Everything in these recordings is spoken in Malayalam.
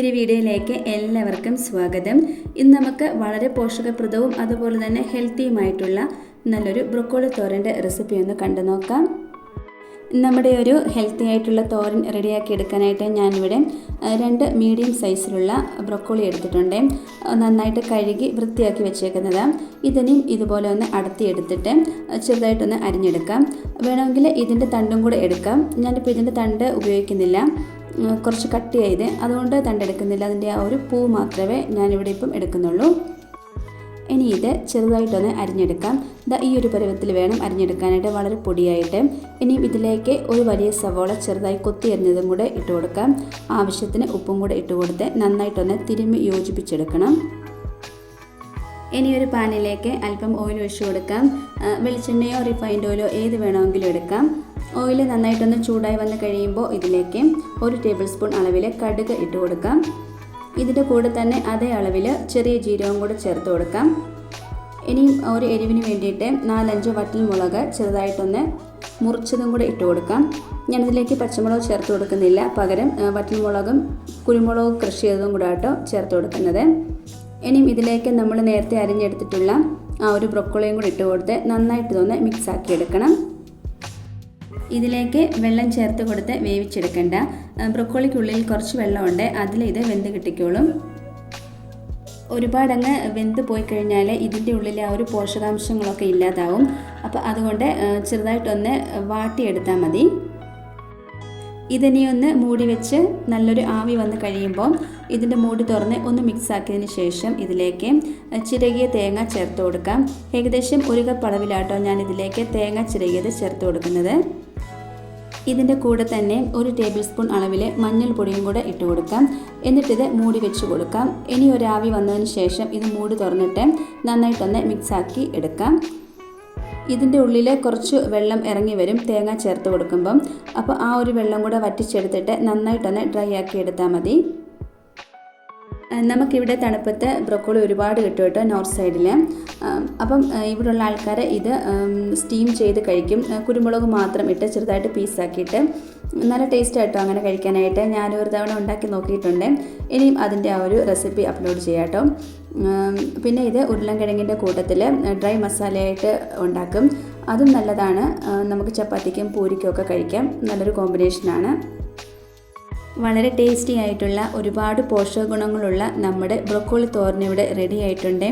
പുതിയൊരു വീഡിയോയിലേക്ക് എല്ലാവർക്കും സ്വാഗതം. ഇന്ന് നമുക്ക് വളരെ പോഷകപ്രദവും അതുപോലെ തന്നെ ഹെൽത്തിയുമായിട്ടുള്ള നല്ലൊരു ബ്രൊക്കോളി തോരന്റെ റെസിപ്പി ഒന്ന് കണ്ടു നോക്കാം. നമ്മുടെ ഒരു ഹെൽത്തി ആയിട്ടുള്ള തോരൻ റെഡിയാക്കി എടുക്കാനായിട്ട് ഞാനിവിടെ രണ്ട് മീഡിയം സൈസിലുള്ള ബ്രൊക്കോളി എടുത്തിട്ടുണ്ട്. നന്നായിട്ട് കഴുകി വൃത്തിയാക്കി വെച്ചേക്കുന്നത്. ഇതിനെയും ഇതുപോലെ ഒന്ന് അടത്തി എടുത്തിട്ട് അഹ് ചെറുതായിട്ടൊന്ന് അരിഞ്ഞെടുക്കാം. വേണമെങ്കിൽ ഇതിന്റെ തണ്ടും കൂടെ എടുക്കാം. ഞാനിപ്പോൾ ഇതിന്റെ തണ്ട് ഉപയോഗിക്കുന്നില്ല. ഉം, കട്ട് ചെയ്ത് അതുകൊണ്ട് തണ്ടെടുക്കുന്നില്ല അതിന്റെ ആ ഒരു പൂ മാത്രമേ ഞാനിവിടെ ഇപ്പം എടുക്കുന്നുള്ളൂ. ഇനി ഇത് ചെറുതായിട്ടൊന്ന് അരിഞ്ഞെടുക്കാം. ദാ ഈ ഒരു പരുവത്തിൽ വേണം അരിഞ്ഞെടുക്കാനായിട്ട്. വളരെ പൊടിയായിട്ട്. ഇനി ഇതിലേക്ക് ഒരു വലിയ സവോള ചെറുതായി കൊത്തി അരിഞ്ഞതും കൂടെ ഇട്ട് കൊടുക്കാം. ആവശ്യത്തിന് ഉപ്പും കൂടെ ഇട്ട് കൊടുത്ത് നന്നായിട്ടൊന്ന് തിരുമ്മി യോജിപ്പിച്ചെടുക്കണം. ഇനി ഒരു പാനിലേക്ക് അല്പം ഓയിൽ ഒഴിച്ചു കൊടുക്കാം. വെളിച്ചെണ്ണയോ റിഫൈൻഡ് ഓയിലോ ഏത് വേണമെങ്കിലും എടുക്കാം. ഓയിൽ നന്നായിട്ടൊന്ന് ചൂടായി വന്ന് കഴിയുമ്പോൾ ഇതിലേക്ക് ഒരു ടേബിൾ സ്പൂൺ അളവിൽ കടുക് ഇട്ട് കൊടുക്കാം. ഇതിന്റെ കൂടെ തന്നെ അതേ അളവിൽ ചെറിയ ജീരകം കൂടെ ചേർത്ത് കൊടുക്കാം. ഇനിയും ഒരു എരിവിന് വേണ്ടിയിട്ട് നാലഞ്ച് വറ്റൽ മുളക് ചെറുതായിട്ടൊന്ന് മുറിച്ചതും കൂടെ ഇട്ട് കൊടുക്കാം. ഞാനിതിലേക്ക് പച്ചമുളക് ചേർത്ത് കൊടുക്കുന്നില്ല. പകരം വറ്റൽമുളകും കുരുമുളകും കൃഷി ചെയ്തതും കൂടെ ആട്ടോ ചേർത്ത് കൊടുക്കുന്നത്. ഇനിയും ഇതിലേക്ക് നമ്മൾ നേരത്തെ അരിഞ്ഞെടുത്തിട്ടുള്ള ആ ഒരു ബ്രൊക്കോളിയും കൂടി ഇട്ട് കൊടുത്ത് നന്നായിട്ട് ഇതൊന്ന് മിക്സ് ആക്കി എടുക്കണം. ഇതിലേക്ക് വെള്ളം ചേർത്ത് കൊടുത്ത് വേവിച്ചെടുക്കണ്ട. ബ്രൊക്കോളിക്കുള്ളിൽ കുറച്ച് വെള്ളമുണ്ട്. അതിൽ ഇത് വെന്ത് കിട്ടിക്കോളും. ഒരുപാടങ്ങ് വെന്ത് പോയി കഴിഞ്ഞാൽ ഇതിന്റെ ഉള്ളിലെ ആ ഒരു പോഷകാംശങ്ങളൊക്കെ ഇല്ലാതാവും. അപ്പോൾ അതുകൊണ്ട് ചെറുതായിട്ടൊന്ന് വാട്ടിയെടുത്താൽ മതി. ഇതിനെ ഒന്ന് മൂടി വെച്ച് നല്ലൊരു ആവി വന്ന് കഴിയുമ്പോൾ ഇതിന്റെ മൂടി തുറന്ന് ഒന്ന് മിക്സ് ആക്കിയതിന് ശേഷം ഇതിലേക്ക് ചിരകിയ തേങ്ങ ചേർത്ത് കൊടുക്കാം. ഏകദേശം ഒരു കപ്പ് അളവിലാട്ടോ ഞാൻ ഇതിലേക്ക് തേങ്ങ ചിരകിയത് ചേർത്ത് കൊടുക്കുന്നത്. ഇതിന്റെ കൂടെ തന്നെ ഒരു ടേബിൾ സ്പൂൺ അളവിൽ മഞ്ഞൾപ്പൊടിയും കൂടെ ഇട്ട് കൊടുക്കാം. എന്നിട്ടിത് മൂടി വെച്ച് കൊടുക്കാം. ഇനി ഒരു ആവി വന്നതിന് ശേഷം ഇത് മൂടി തുറന്നിട്ട് നന്നായിട്ടൊന്ന് മിക്സാക്കി എടുക്കാം. ഇതിന്റെ ഉള്ളിൽ കുറച്ച് വെള്ളം ഇറങ്ങി വരും തേങ്ങ ചേർത്ത് കൊടുക്കുമ്പം. അപ്പോൾ ആ ഒരു വെള്ളം കൂടെ വറ്റിച്ചെടുത്തിട്ട് നന്നായിട്ടൊന്ന് ഡ്രൈ ആക്കി എടുത്താൽ മതി. നമുക്കിവിടെ തണുപ്പത്ത് ബ്രൊക്കോളി ഒരുപാട് കിട്ടും കേട്ടോ നോർത്ത് സൈഡിൽ അപ്പം ഇവിടെയുള്ള ആൾക്കാർ ഇത് സ്റ്റീം ചെയ്ത് കഴിക്കും. കുരുമുളക് മാത്രം ഇട്ട് ചെറുതായിട്ട് പീസാക്കിയിട്ട് നല്ല ടേസ്റ്റ് ആയിട്ടോ അങ്ങനെ കഴിക്കാനായിട്ട് ഞാനൊരു തവണ ഉണ്ടാക്കി നോക്കിയിട്ടുണ്ട്. ഇനിയും അതിന്റെ ആ ഒരു റെസിപ്പി അപ്ലോഡ് ചെയ്യാം കേട്ടോ. പിന്നെ ഇത് ഉരുളൻകിഴങ്ങിന്റെ കൂട്ടത്തിൽ ഡ്രൈ മസാലയായിട്ട് ഉണ്ടാക്കും. അതും നല്ലതാണ്. നമുക്ക് ചപ്പാത്തിക്കും പൂരിക്കും ഒക്കെ കഴിക്കാം. നല്ലൊരു കോമ്പിനേഷനാണ് വളരെ ടേസ്റ്റി ആയിട്ടുള്ള ഒരുപാട് പോഷക ഗുണങ്ങളുള്ള നമ്മുടെ ബ്രൊക്കോളി തോരൻ ഇവിടെ റെഡി ആയിട്ടുണ്ട്.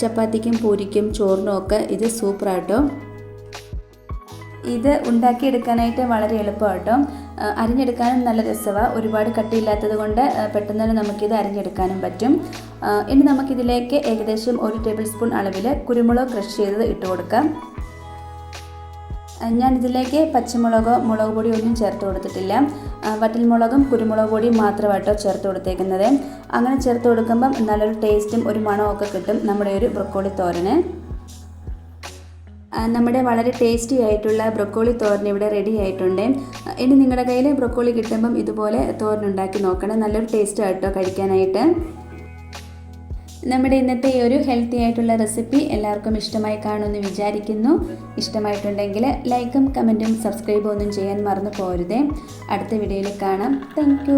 ചപ്പാത്തിക്കും പൂരിക്കും ചോറിനും ഒക്കെ ഇത് സൂപ്പറാട്ടോ ഇത് ഉണ്ടാക്കിയെടുക്കാനായിട്ട് വളരെ എളുപ്പമാട്ടോ. അരിഞ്ഞെടുക്കാനും നല്ല രസമാണ് ഒരുപാട് കട്ടിയില്ലാത്തത് കൊണ്ട് പെട്ടെന്ന് തന്നെ നമുക്കിത് അരിഞ്ഞെടുക്കാനും പറ്റും. ഇനി നമുക്കിതിലേക്ക് ഏകദേശം ഒരു ടേബിൾ സ്പൂൺ അളവിൽ കുരുമുളക് ക്രഷ് ചെയ്തത് ഇട്ട് കൊടുക്കാം ഞാൻ ഇതിലേക്ക് പച്ചമുളകോ മുളക് പൊടിയോ ഒന്നും ചേർത്ത് കൊടുത്തിട്ടില്ല. വറ്റൽമുളകും കുരുമുളക് പൊടിയും മാത്രമായിട്ടോ ചേർത്ത് കൊടുത്തേക്കുന്നത്. അങ്ങനെ ചേർത്ത് കൊടുക്കുമ്പം നല്ലൊരു ടേസ്റ്റും ഒരു മണവും ഒക്കെ കിട്ടും നമ്മുടെ ഒരു ബ്രൊക്കോളി തോരന്. നമ്മുടെ വളരെ ടേസ്റ്റി ആയിട്ടുള്ള ബ്രൊക്കോളി തോരൻ ഇവിടെ റെഡി ആയിട്ടുണ്ട്. ഇനി നിങ്ങളുടെ കയ്യിൽ ബ്രൊക്കോളി കിട്ടുമ്പം ഇതുപോലെ തോരൻ ഉണ്ടാക്കി നോക്കണം. നല്ലൊരു ടേസ്റ്റ് ആയിട്ടോ കഴിക്കാനായിട്ട്. നമ്മുടെ ഇന്നത്തെ ഈ ഒരു ഹെൽത്തി ആയിട്ടുള്ള റെസിപ്പി എല്ലാവർക്കും ഇഷ്ടമായി കാണുമെന്ന് വിചാരിക്കുന്നു. ഇഷ്ടമായിട്ടുണ്ടെങ്കിൽ ലൈക്കും കമന്റും സബ്സ്ക്രൈബും ഒന്നും ചെയ്യാൻ മറന്നു പോരുതേ അടുത്ത വീഡിയോയിൽ കാണാം. താങ്ക്